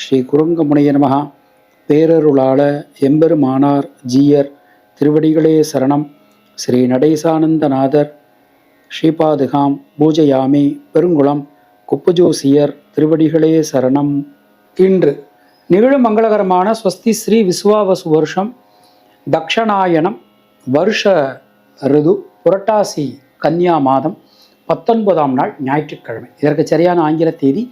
ஸ்ரீ குரங்கமுனைய நமகா பேரருளாள எம்பெருமானார் ஜீயர் திருவடிகளே சரணம். ஸ்ரீ நடேசானந்தநாதர் ஸ்ரீபாதுகாம் பூஜையாமி பெருங்குளம் குப்புஜோசியர் திருவடிகளே சரணம். இன்று நிகழும் மங்களகரமான ஸ்வஸ்தி ஸ்ரீ விசுவாவசு வருஷம் தக்ஷணாயனம் வருஷ ரிது புரட்டாசி கன்னியா மாதம் பத்தொன்பதாம் நாள் ஞாயிற்றுக்கிழமை. இதற்கு சரியான ஆங்கில தேதி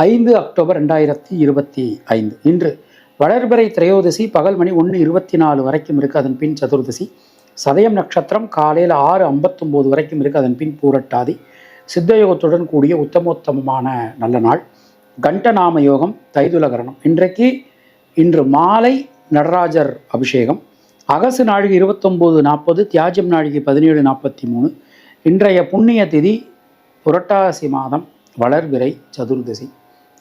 ஐந்து அக்டோபர் ரெண்டாயிரத்தி இருபத்தி ஐந்து. இன்று வளர்பிறை திரையோதசி பகல் மணி ஒன்று இருபத்தி நாலு வரைக்கும் இருக்கு. அதன் பின் சதுர்தசி. சதயம் நட்சத்திரம் காலையில் ஆறு ஐம்பத்தொம்போது வரைக்கும் இருக்கு. அதன் பின் பூரட்டாதி. சித்தயோகத்துடன் கூடிய உத்தமோத்தமமான நல்ல நாள். கண்டநாம யோகம் தைதுலகரணம். இன்றைக்கு இன்று மாலை நடராஜர் அபிஷேகம். அகசு நாழிகை இருபத்தொம்போது நாற்பது தியாஜம் நாழிகை பதினேழு நாற்பத்தி மூணு. இன்றைய புண்ணிய திதி புரட்டாசி மாதம் வளர்பிறை சதுர்தசி.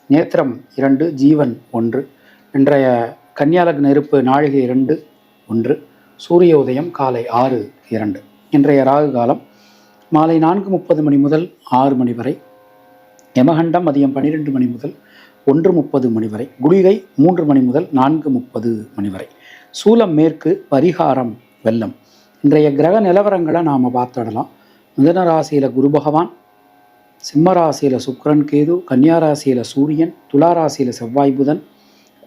நேத்திரம் இரண்டு ஜீவன் ஒன்று. இன்றைய கன்னியாலக் நெருப்பு நாழிகை இரண்டு ஒன்று. சூரிய உதயம் காலை ஆறு இரண்டு. இன்றைய ராகு காலம் மாலை நான்கு முப்பது மணி முதல் ஆறு மணி வரை. யமகண்டம் மதியம் பன்னிரெண்டு மணி முதல் ஒன்று முப்பது மணி வரை. குளிகை மூன்று மணி முதல் நான்கு முப்பது மணி வரை. சூலம் மேற்கு பரிகாரம் வெள்ளம். இன்றைய கிரக நிலவரங்களை நாம் பார்த்துடலாம். மிதன ராசியில் குரு பகவான் சிம்மராசியில் சுக்ரன் கேது கன்னியாராசியில் சூரியன் துளாராசியில் செவ்வாய் புதன்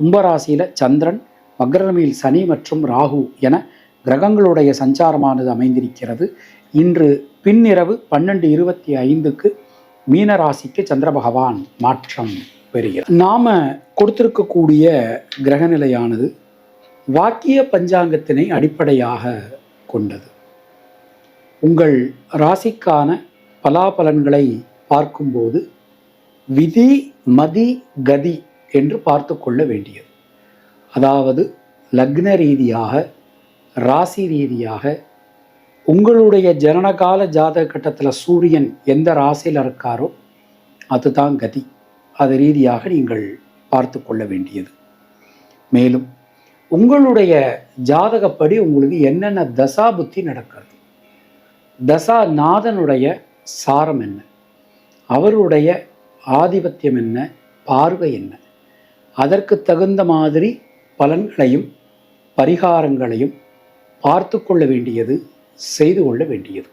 கும்பராசியில் சந்திரன் மக்ரமியில் சனி மற்றும் ராகு என கிரகங்களுடைய சஞ்சாரமானது அமைந்திருக்கிறது. இன்று பின்னிரவு பன்னெண்டு இருபத்தி ஐந்துக்கு மீனராசிக்கு சந்திர பகவான் மாற்றம் பெறுகிறது நாம கொடுத்திருக்கக்கூடிய கிரகநிலையானது வாக்கிய பஞ்சாங்கத்தினை அடிப்படையாக கொண்டது. உங்கள் ராசிக்கான பலாபலன்களை பார்க்கும்போது விதி மதி கதி என்று பார்த்து கொள்ள வேண்டியது. அதாவது லக்ன ரீதியாக ராசி ரீதியாக உங்களுடைய ஜனனகால ஜாதக கட்டத்தில் சூரியன் எந்த ராசியில் இருக்காரோ அதுதான் கதி. அது ரீதியாக நீங்கள் பார்த்து கொள்ள வேண்டியது. மேலும் உங்களுடைய ஜாதகப்படி உங்களுக்கு என்னென்ன தசா புத்தி நடக்கிறது? தசா நாதனுடைய சாரம் என்ன? அவருடைய ஆதிபத்தியம் என்ன? பார்வை என்ன? அதற்கு தகுந்த மாதிரி பலன்களையும் பரிகாரங்களையும் பார்த்து கொள்ள வேண்டியது செய்து கொள்ள வேண்டியது.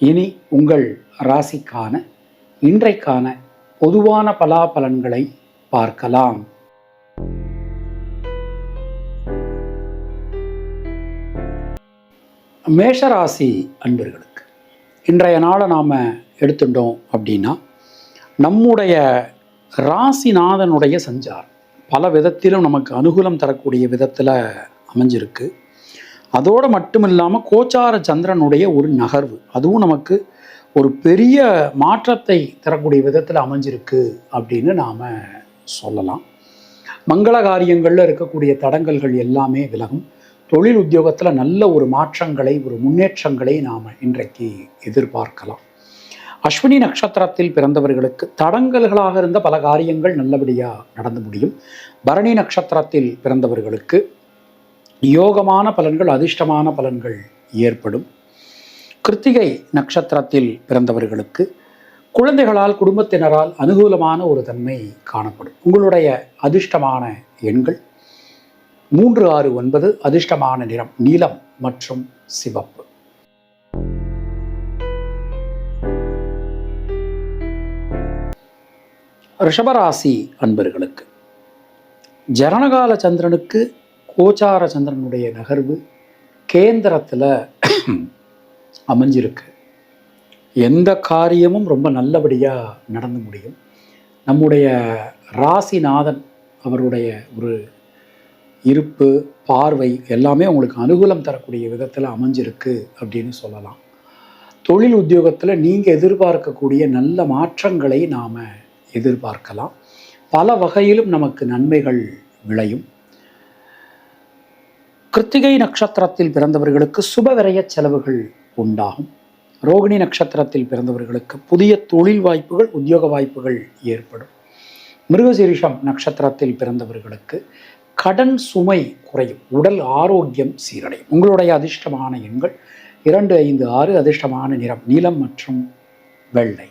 இனி உங்கள் ராசிக்கான இன்றைக்கான பொதுவான பலாபலன்களை பார்க்கலாம். மேஷராசி அன்பர்களுக்கு இன்றைய நாளை நாம் எடுத்துட்டோம் அப்படின்னா நம்முடைய ராசிநாதனுடைய சஞ்சார் பல விதத்திலும் நமக்கு அனுகூலம் தரக்கூடிய விதத்தில் அமைஞ்சிருக்கு. அதோடு மட்டும் இல்லாமல் கோச்சார சந்திரனுடைய ஒரு நகர்வு அதுவும் நமக்கு ஒரு பெரிய மாற்றத்தை தரக்கூடிய விதத்தில் அமைஞ்சிருக்கு அப்படின்னு நாம் சொல்லலாம். மங்கள காரியங்களில் இருக்கக்கூடிய தடங்கல்கள் எல்லாமே விலகும். தொழில் உத்தியோகத்தில் நல்ல ஒரு மாற்றங்களை ஒரு முன்னேற்றங்களை நாம் இன்றைக்கு எதிர்பார்க்கலாம். அஸ்வினி நட்சத்திரத்தில் பிறந்தவர்களுக்கு தடங்கல்களாக இருந்த பல காரியங்கள் நல்லபடியாக நடந்து முடியும். பரணி நட்சத்திரத்தில் பிறந்தவர்களுக்கு யோகமான பலன்கள் அதிர்ஷ்டமான பலன்கள் ஏற்படும். கிருத்திகை நட்சத்திரத்தில் பிறந்தவர்களுக்கு குழந்தைகளால் குடும்பத்தினரால் அனுகூலமான ஒரு தன்மை காணப்படும். உங்களுடைய அதிர்ஷ்டமான எண்கள் மூன்று ஆறு ஒன்பது அதிர்ஷ்டமான நிறம் நீலம் மற்றும் சிவப்பு. ரிஷபராசி அன்பர்களுக்கு ஜனகால சந்திரனுக்கு கோச்சார சந்திரனுடைய நகர்வு கேந்திரத்தில் அமைஞ்சிருக்கு. எந்த காரியமும் ரொம்ப நல்லபடியாக நடந்து முடியும். நம்முடைய ராசிநாதன் அவருடைய ஒரு இருப்பு பார்வை எல்லாமே உங்களுக்கு அனுகூலம் தரக்கூடிய விதத்தில் அமைஞ்சிருக்கு அப்படின்னு சொல்லலாம். தொழில் உத்தியோகத்தில் நீங்கள் எதிர்பார்க்கக்கூடிய நல்ல மாற்றங்களை நாம் எதிர்பார்க்கலாம். பல வகையிலும் நமக்கு நன்மைகள் விளையும். கிருத்திகை நட்சத்திரத்தில் பிறந்தவர்களுக்கு சுபவிரய செலவுகள் உண்டாகும். ரோகிணி நட்சத்திரத்தில் பிறந்தவர்களுக்கு புதிய தொழில் வாய்ப்புகள் உத்தியோக வாய்ப்புகள் ஏற்படும். மிருகசீரிஷம் நட்சத்திரத்தில் பிறந்தவர்களுக்கு கடன் சுமை குறையும். உடல் ஆரோக்கியம் சீரடையும். உங்களுடைய அதிர்ஷ்டமான எண்கள் இரண்டு ஐந்து ஆறு அதிர்ஷ்டமான நிறம் நீலம் மற்றும் வெள்ளை.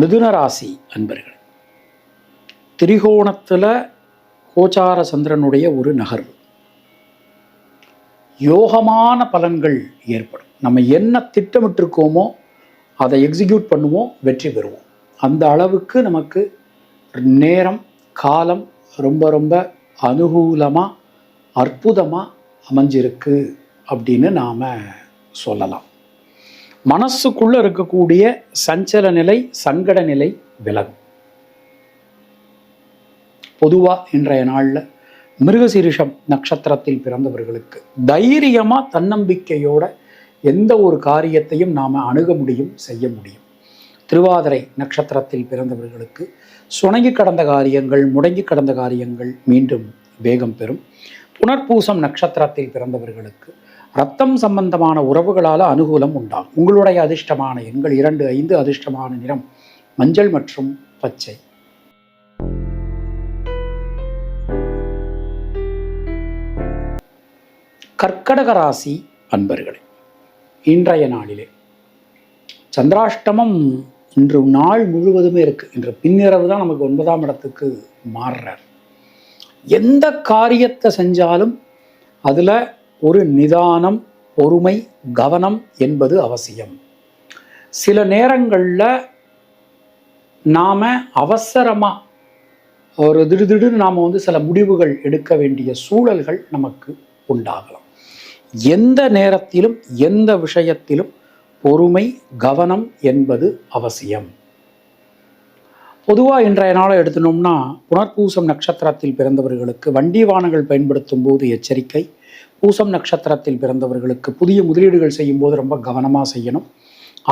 மிதுன ராசி அன்பர்கள் திரிகோணத்தில் கோச்சார சந்திரனுடைய ஒரு நகர்வு. யோகமான பலன்கள் ஏற்படும். நம்ம என்ன திட்டமிட்டிருக்கோமோ அதை எக்ஸிக்யூட் பண்ணுவோம் வெற்றி பெறுவோம். அந்த அளவுக்கு நமக்கு நேரம் காலம் ரொம்ப ரொம்ப அனுகூலமாக அற்புதமாக அமைஞ்சிருக்கு அப்படின்னு நாம் சொல்லலாம். மனசுக்குள்ளே இருக்கக்கூடிய சஞ்சல நிலை சங்கட நிலை விலகும். பொதுவாக இன்றைய நாளில் மிருகசீரிஷம் நட்சத்திரத்தில் பிறந்தவர்களுக்கு தைரியமாக தன்னம்பிக்கையோட எந்த ஒரு காரியத்தையும் நாம் அணுக முடியும் செய்ய முடியும். திருவாதிரை நட்சத்திரத்தில் பிறந்தவர்களுக்கு சுணங்கி கடந்த காரியங்கள் முடங்கி கடந்த காரியங்கள் மீண்டும் வேகம் பெறும். புனர்பூசம் நட்சத்திரத்தில் பிறந்தவர்களுக்கு ரத்தம் சம்பந்தமான உறவுகளால் அனுகூலம் உண்டாகும். உங்களுடைய அதிர்ஷ்டமான எண்கள் இரண்டு ஐந்து அதிர்ஷ்டமான நிறம் மஞ்சள் மற்றும் பச்சை. கர்க்கடக ராசி அன்பர்களே இன்றைய நாளிலே சந்திராஷ்டமம் இன்று நாள் முழுவதுமே இருக்குது இன்று பின்னிரவு தான் நமக்கு ஒன்பதாம் இடத்துக்கு மாறுறார். எந்த காரியத்தை செஞ்சாலும் அதில் ஒரு நிதானம் பொறுமை கவனம் என்பது அவசியம். சில நேரங்களில் நாம் அவசரமாக ஒரு திடுதிடுன்னு நாம் வந்து சில முடிவுகள் எடுக்க வேண்டிய சூழல்கள் நமக்கு உண்டாகலாம். எந்த நேரத்திலும் எந்த விஷயத்திலும் பொறுமை கவனம் என்பது அவசியம். பொதுவாக இன்றைய நாளை எடுத்துனோம்னா புனர்பூசம் நட்சத்திரத்தில் பிறந்தவர்களுக்கு வண்டி வாகனங்கள் பயன்படுத்தும் போது எச்சரிக்கை. பூசம் நட்சத்திரத்தில் பிறந்தவர்களுக்கு புதிய முதலீடுகள் செய்யும்போது ரொம்ப கவனமாக செய்யணும்.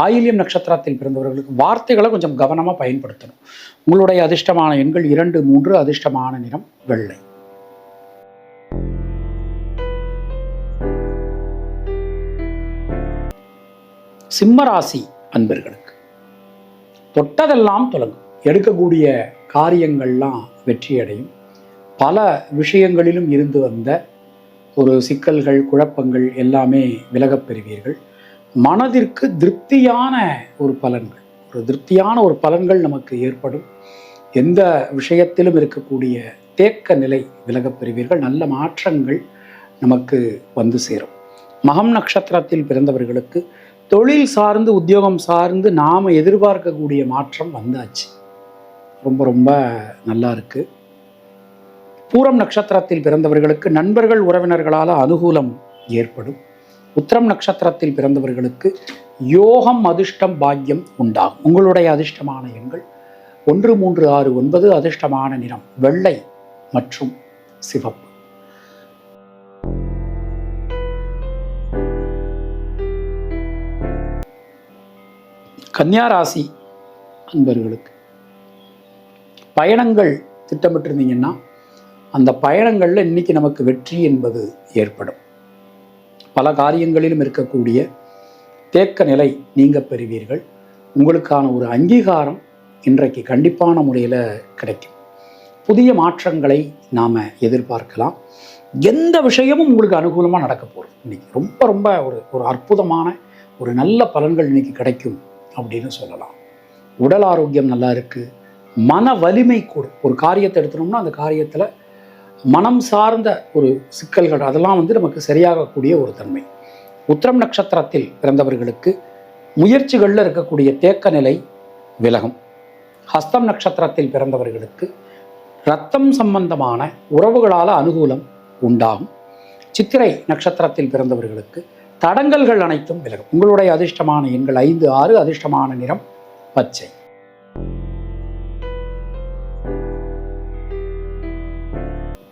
ஆயில்யம் நட்சத்திரத்தில் பிறந்தவர்களுக்கு வார்த்தைகளை கொஞ்சம் கவனமாக பயன்படுத்தணும். உங்களுடைய அதிர்ஷ்டமான எண்கள் இரண்டு மூன்று அதிர்ஷ்டமான நிறம் வெள்ளை. சிம்மராசி அன்பர்களுக்கு தொட்டதெல்லாம் தொடங்கும் எடுக்கக்கூடிய காரியங்கள்லாம் வெற்றியடையும். பல விஷயங்களிலும் இருந்து வந்த ஒரு சிக்கல்கள் குழப்பங்கள் எல்லாமே விலகப் பெறுவீர்கள். மனதிற்கு திருப்தியான ஒரு பலன்கள் ஒரு திருப்தியான ஒரு பலன்கள் நமக்கு ஏற்படும். எந்த விஷயத்திலும் இருக்கக்கூடிய தேக்க நிலை விலகப் பெறுவீர்கள். நல்ல மாற்றங்கள் நமக்கு வந்து சேரும். மகம் நட்சத்திரத்தில் பிறந்தவர்களுக்கு தொழில் சார்ந்து உத்தியோகம் சார்ந்து நாம் எதிர்பார்க்கக்கூடிய மாற்றம் வந்தாச்சு. ரொம்ப ரொம்ப நல்லா இருக்குது பூரம் நட்சத்திரத்தில் பிறந்தவர்களுக்கு நண்பர்கள் உறவினர்களால் அனுகூலம் ஏற்படும். உத்திரம் நட்சத்திரத்தில் பிறந்தவர்களுக்கு யோகம் அதிர்ஷ்டம் பாக்கியம் உண்டாகும். உங்களுடைய அதிர்ஷ்டமான எண்கள் ஒன்று மூன்று ஆறு ஒன்பது அதிர்ஷ்டமான நிறம் வெள்ளை மற்றும் சிவப்பு. கன்னியாராசி அன்பர்களுக்கு பயணங்கள் திட்டமிட்டிருந்தீங்கன்னா அந்த பயணங்களில் இன்னைக்கு நமக்கு வெற்றி என்பது ஏற்படும். பல காரியங்களிலும் இருக்கக்கூடிய தேக்க நிலை நீங்கள் பெறுவீர்கள். உங்களுக்கான ஒரு அங்கீகாரம் இன்றைக்கு கண்டிப்பான முறையில் கிடைக்கும். புதிய மாற்றங்களை நாம் எதிர்பார்க்கலாம். எந்த விஷயமும் உங்களுக்கு அனுகூலமாக நடக்க போகிறது இன்றைக்கி ரொம்ப ரொம்ப ஒரு ஒரு அற்புதமான ஒரு நல்ல பலன்கள் இன்னைக்கு கிடைக்கும் அப்படின்னு சொல்லலாம். உடல் ஆரோக்கியம் நல்லா இருக்குது மன வலிமை கூடும் ஒரு காரியத்தை எடுத்தோம்னா அந்த காரியத்தில் மனம் சார்ந்த ஒரு சிக்கல்கள் அதெல்லாம் வந்து நமக்கு சரியாகக்கூடிய ஒரு தன்மை. உத்திரம் நட்சத்திரத்தில் பிறந்தவர்களுக்கு முயற்சிகளில் இருக்கக்கூடிய தேக்க நிலை விலகும். ஹஸ்தம் நட்சத்திரத்தில் பிறந்தவர்களுக்கு ரத்தம் சம்பந்தமான உறவுகளால் அனுகூலம் உண்டாகும். சித்திரை நட்சத்திரத்தில் பிறந்தவர்களுக்கு தடங்கல்கள் அனைத்தும் விலகும். உங்களுடைய அதிர்ஷ்டமான எண்கள் ஐந்து ஆறு அதிர்ஷ்டமான நிறம் பச்சை.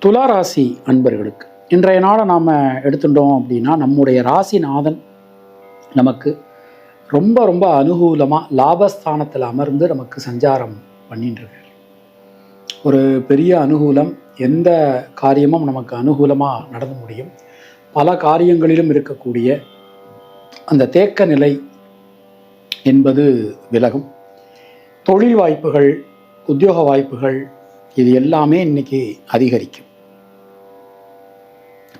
துலா ராசி அன்பர்களுக்கு. இன்றைய நாளை நாம் எடுத்துட்டோம் அப்படின்னா நம்முடைய ராசிநாதன் நமக்கு ரொம்ப ரொம்ப அனுகூலமாக லாபஸ்தானத்தில் அமர்ந்து நமக்கு சஞ்சாரம் பண்ணிட்டுருக்காரு ஒரு பெரிய அனுகூலம் எந்த காரியமும் நமக்கு அனுகூலமாக நடந்து முடியும். பல காரியங்களிலும் இருக்கக்கூடிய அந்த தேக்க நிலை என்பது விலகும். தொழில் வாய்ப்புகள் உத்தியோக வாய்ப்புகள் இது எல்லாமே இன்றைக்கி அதிகரிக்கும்.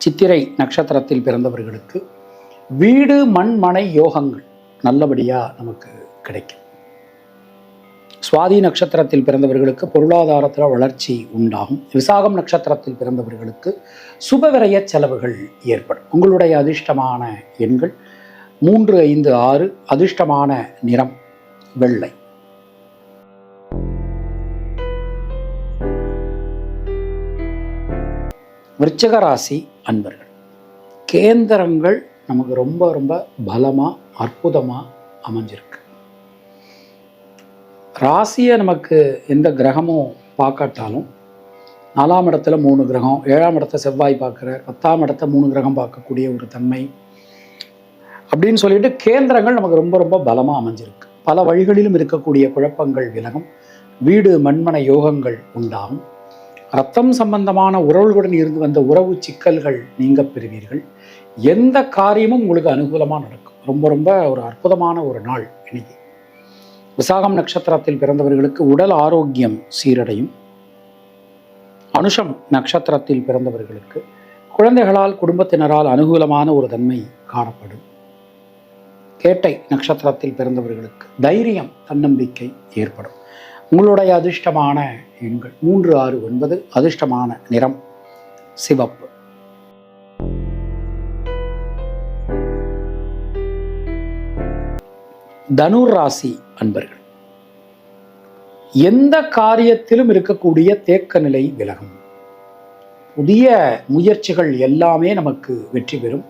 சித்திரை நட்சத்திரத்தில் பிறந்தவர்களுக்கு வீடு மண் மனை யோகங்கள் நல்லபடியாக நமக்கு கிடைக்கும். சுவாதி நட்சத்திரத்தில் பிறந்தவர்களுக்கு பொருளாதாரத்தில் வளர்ச்சி உண்டாகும். விசாகம் நட்சத்திரத்தில் பிறந்தவர்களுக்கு சுபவிரய செலவுகள் ஏற்படும். உங்களுடைய அதிர்ஷ்டமான எண்கள் மூன்று ஐந்து ஆறு அதிர்ஷ்டமான நிறம் வெள்ளை. விருச்சக ராசி அன்பர்கள். கேந்திரங்கள் நமக்கு ரொம்ப ரொம்ப பலமாக அற்புதமாக அமைஞ்சிருக்கு. ராசியை நமக்கு எந்த கிரகமும் பார்க்காட்டாலும் நாலாம் இடத்துல மூணு கிரகம் ஏழாம் இடத்த செவ்வாய் பார்க்குற பத்தாம் இடத்த மூணு கிரகம் பார்க்கக்கூடிய ஒரு தன்மை. அப்படின்னு சொல்லிட்டு கேந்திரங்கள் நமக்கு ரொம்ப ரொம்ப பலமாக அமைஞ்சிருக்கு. பல வழிகளிலும் இருக்கக்கூடிய குழப்பங்கள் விலகும். வீடு மண்மன யோகங்கள் உண்டாகும். ரத்தம் சம்பந்தமான உறவுகளுடன் இருந்து வந்த உறவு சிக்கல்கள் நீங்க பெறுவீர்கள். எந்த காரியமும் உங்களுக்கு அனுகூலமாக நடக்கும். ரொம்ப ரொம்ப ஒரு அற்புதமான ஒரு நாள் இன்னைக்கு. விசாகம் நட்சத்திரத்தில் பிறந்தவர்களுக்கு உடல் ஆரோக்கியம் சீரடையும். அனுஷம் நட்சத்திரத்தில் பிறந்தவர்களுக்கு குழந்தைகளால் குடும்பத்தினரால் அனுகூலமான ஒரு தன்மை காணப்படும். கேட்டை நட்சத்திரத்தில் பிறந்தவர்களுக்கு தைரியம் தன்னம்பிக்கை ஏற்படும். உங்களுடைய அதிர்ஷ்டமான எண்கள் மூன்று ஆறு ஒன்பது அதிர்ஷ்டமான நிறம் சிவப்பு. தனுர் ராசி அன்பர்கள் எந்த காரியத்திலும் இருக்கக்கூடிய தேக்க நிலை விலகும். புதிய முயற்சிகள் எல்லாமே நமக்கு வெற்றி பெறும்.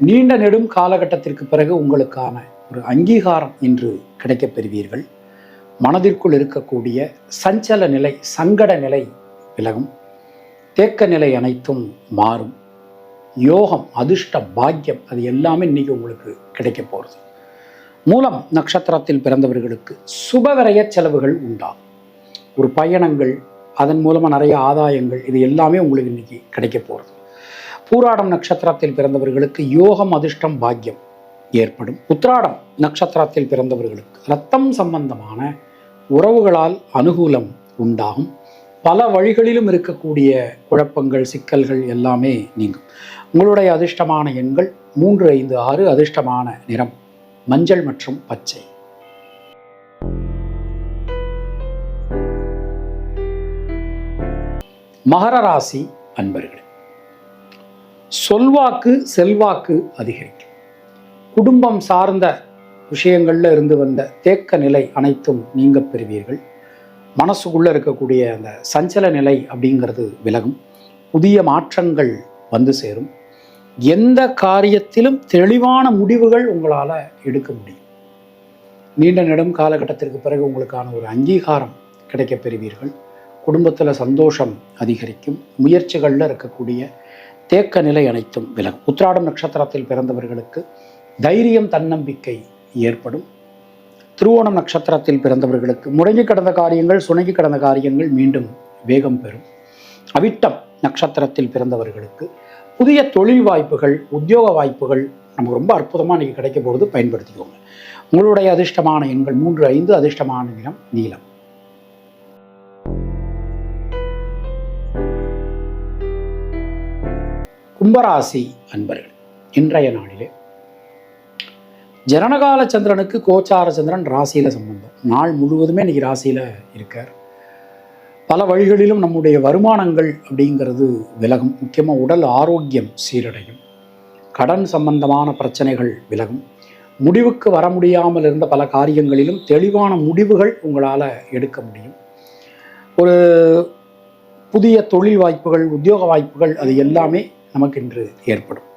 நீண்ட நெடும் காலகட்டத்திற்கு பிறகு உங்களுக்கான ஒரு அங்கீகாரம் இன்று கிடைக்கப் பெறுவீர்கள். மனதிற்குள் இருக்கக்கூடிய சஞ்சல நிலை சங்கட நிலை விலகும். தேக்க நிலை அனைத்தும் மாறும். யோகம் அதிர்ஷ்டம் பாக்கியம் அது எல்லாமே இன்னைக்கு உங்களுக்கு கிடைக்க போகிறது மூலம் நட்சத்திரத்தில் பிறந்தவர்களுக்கு சுபவிரய செலவுகள் உண்டாகும். ஒரு பயணங்கள் அதன் மூலமாக நிறைய ஆதாயங்கள் இது எல்லாமே உங்களுக்கு இன்னைக்கு கிடைக்க போகிறது பூராடம் நட்சத்திரத்தில் பிறந்தவர்களுக்கு யோகம் அதிர்ஷ்டம் பாக்கியம் ஏற்படும். உத்ராடம் நட்சத்திரத்தில் பிறந்தவர்களுக்கு ரத்தம் சம்பந்தமான உறவுகளால் அனுகூலம் உண்டாகும். பல வழிகளிலும் இருக்கக்கூடிய குழப்பங்கள் சிக்கல்கள் எல்லாமே நீங்கும். உங்களுடைய அதிர்ஷ்டமான எண்கள் மூன்று ஐந்து ஆறு அதிர்ஷ்டமான நிறம் மஞ்சள் மற்றும் பச்சை. மகர ராசி அன்பர்களே சொல்வாக்கு செல்வாக்கு அதிகரிக்கும். குடும்பம் சார்ந்த விஷயங்களில் இருந்து வந்த தேக்க நிலை அனைத்தும் நீங்க பெறுவீர்கள். மனசுக்குள்ளே இருக்கக்கூடிய அந்த சஞ்சல நிலை அப்படிங்கிறது விலகும். புதிய மாற்றங்கள் வந்து சேரும். எந்த காரியத்திலும் தெளிவான முடிவுகள் உங்களால் எடுக்க முடியும். நீண்ட நெடும் காலகட்டத்திற்கு பிறகு உங்களுக்கான ஒரு அங்கீகாரம் கிடைக்கப் பெறுவீர்கள். குடும்பத்தில் சந்தோஷம் அதிகரிக்கும். முயற்சிகளில் இருக்கக்கூடிய தேக்க நிலை அனைத்தும் விலகும். உத்ராடம் நட்சத்திரத்தில் பிறந்தவர்களுக்கு தைரியம் தன்னம்பிக்கை ஏற்படும். திருவோணம் நட்சத்திரத்தில் பிறந்தவர்களுக்கு முடங்கி கடந்த காரியங்கள் சுணங்கி கடந்த காரியங்கள் மீண்டும் வேகம் பெறும். அவிட்டம் நட்சத்திரத்தில் பிறந்தவர்களுக்கு புதிய தொழில் வாய்ப்புகள் உத்தியோக வாய்ப்புகள் நமக்கு ரொம்ப அற்புதமாக இன்றைக்கி கிடைக்க போகிறது பயன்படுத்திக்கோங்க. உங்களுடைய அதிர்ஷ்டமான எண்கள் மூன்று ஐந்து அதிர்ஷ்டமான நிறம் நீளம் கும்பராசி அன்பர்கள் இன்றைய நாளிலே ஜனனகால சந்திரனுக்கு கோச்சார சந்திரன் ராசியில் சம்பந்தம். நாள் முழுவதுமே இன்னைக்கு ராசியில் இருக்கார். பல வழிகளிலும் நம்முடைய வருமானங்கள் அப்படிங்கிறது விலகும். முக்கியமாக உடல் ஆரோக்கியம் சீரடையும். கடன் சம்பந்தமான பிரச்சனைகள் விலகும். முடிவுக்கு வர முடியாமல் இருந்த பல காரியங்களிலும் தெளிவான முடிவுகள் உங்களால் எடுக்க முடியும். ஒரு புதிய தொழில் வாய்ப்புகள் உத்தியோக வாய்ப்புகள் அது எல்லாமே நமக்கு இன்று ஏற்படும்.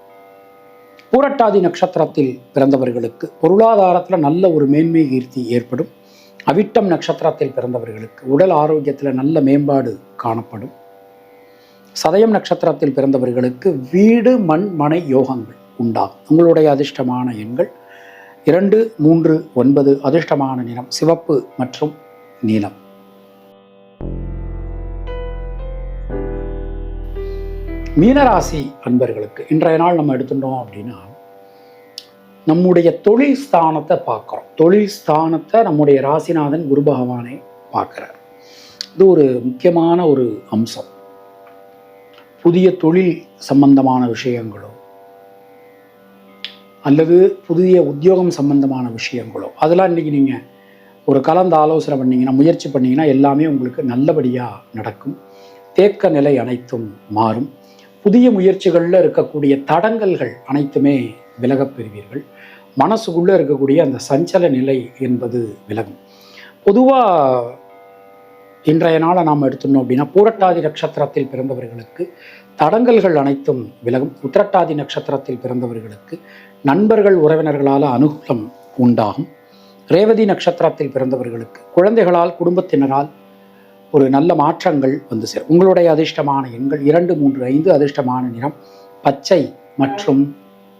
பூரட்டாதி நட்சத்திரத்தில் பிறந்தவர்களுக்கு பொருளாதாரத்தில் நல்ல ஒரு மேன்மை கீர்த்தி ஏற்படும். அவிட்டம் நட்சத்திரத்தில் பிறந்தவர்களுக்கு உடல் ஆரோக்கியத்தில் நல்ல மேம்பாடு காணப்படும். சதயம் நட்சத்திரத்தில் பிறந்தவர்களுக்கு வீடு மண் மனை யோகங்கள் உண்டாகும். உங்களுடைய அதிர்ஷ்டமான எண்கள் இரண்டு மூன்று ஒன்பது அதிர்ஷ்டமான நிறம் சிவப்பு மற்றும் நீலம். மீனராசி அன்பர்களுக்கு இன்றைய நாள் நம்ம எடுத்துட்டோம் அப்படின்னா நம்முடைய தொழில் ஸ்தானத்தை பார்க்குறோம். தொழில் ஸ்தானத்தை நம்முடைய ராசிநாதன் குரு பகவானை பார்க்குறார். இது ஒரு முக்கியமான ஒரு அம்சம். புதிய தொழில் சம்பந்தமான விஷயங்களோ அல்லது புதிய உத்தியோகம் சம்பந்தமான விஷயங்களோ அதெல்லாம் இன்றைக்கி நீங்கள் ஒரு கலந்து ஆலோசனை பண்ணீங்கன்னா முயற்சி பண்ணிங்கன்னா எல்லாமே உங்களுக்கு நல்லபடியாக நடக்கும். தேக்க நிலை அனைத்தும் மாறும். புதிய முயற்சிகளில் இருக்கக்கூடிய தடங்கல்கள் அனைத்துமே விலகப் பெறுவீர்கள். மனசுக்குள்ளே இருக்கக்கூடிய அந்த சஞ்சல நிலை என்பது விலகும். பொதுவாக இன்றைய நாளை நாம் எடுத்துனோம் அப்படின்னா பூரட்டாதி நட்சத்திரத்தில் பிறந்தவர்களுக்கு தடங்கல்கள் அனைத்தும் விலகும். உத்திரட்டாதி நட்சத்திரத்தில் பிறந்தவர்களுக்கு நண்பர்கள் உறவினர்களால் அனுகூலம் உண்டாகும். ரேவதி நட்சத்திரத்தில் பிறந்தவர்களுக்கு குழந்தைகளால் குடும்பத்தினரால் ஒரு நல்ல மாற்றங்கள் வந்து சேரும். உங்களுடைய அதிர்ஷ்டமான எண்கள் இரண்டு மூன்று ஐந்து அதிர்ஷ்டமான நிறம் பச்சை மற்றும்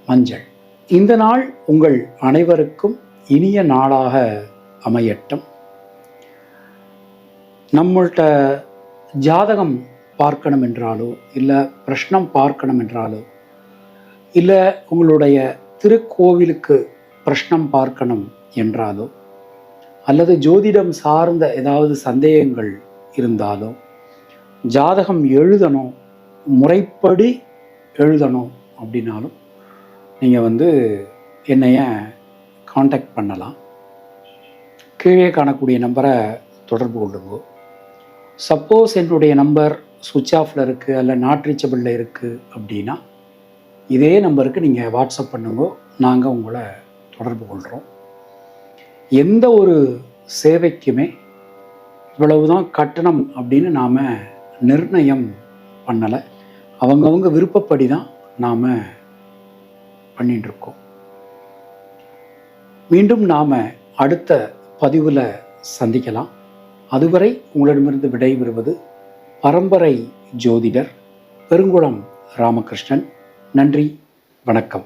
மஞ்சள். இந்த நாள் உங்கள் அனைவருக்கும் இனிய நாளாக அமையட்டும். நம்மள்கிட்ட ஜாதகம் பார்க்கணும் என்றாலோ இல்லை பிரஷ்னம் பார்க்கணும் என்றாலோ இல்லை உங்களுடைய திருக்கோவிலுக்கு பிரஷ்னம் பார்க்கணும் என்றாலோ அல்லது ஜோதிடம் சார்ந்த ஏதாவது சந்தேகங்கள் இருந்தாலோ ஜாதகம் எழுதணும் முறைப்படி எழுதணும் அப்படின்னாலும் நீங்கள் வந்து என்னைய காண்டாக்ட் பண்ணலாம். கீழே காணக்கூடிய நம்பரை தொடர்பு கொள்ளுங்க. சப்போஸ் என்னுடைய நம்பர் சுவிட்ச் ஆஃபில் இருக்குது அல்ல நாட் ரீச்சபிளில் இருக்குது அப்படின்னா இதே நம்பருக்கு நீங்கள் வாட்ஸ்அப் பண்ணுங்க. நாங்கள் உங்களை தொடர்பு கொள்கிறோம் எந்த ஒரு சேவைக்குமே இவ்வளவுதான் கட்டணம் அப்படின்னு நாம் நிர்ணயம் பண்ணலை. அவங்கவுங்க விருப்பப்படி தான் நாம் பண்ணிட்டுருக்கோம். மீண்டும் நாம் அடுத்த பதிவில் சந்திக்கலாம். அதுவரை உங்களிடமிருந்து விடைபெறுவது பரம்பரை ஜோதிடர் பெருங்குளம் ராமகிருஷ்ணன். நன்றி வணக்கம்.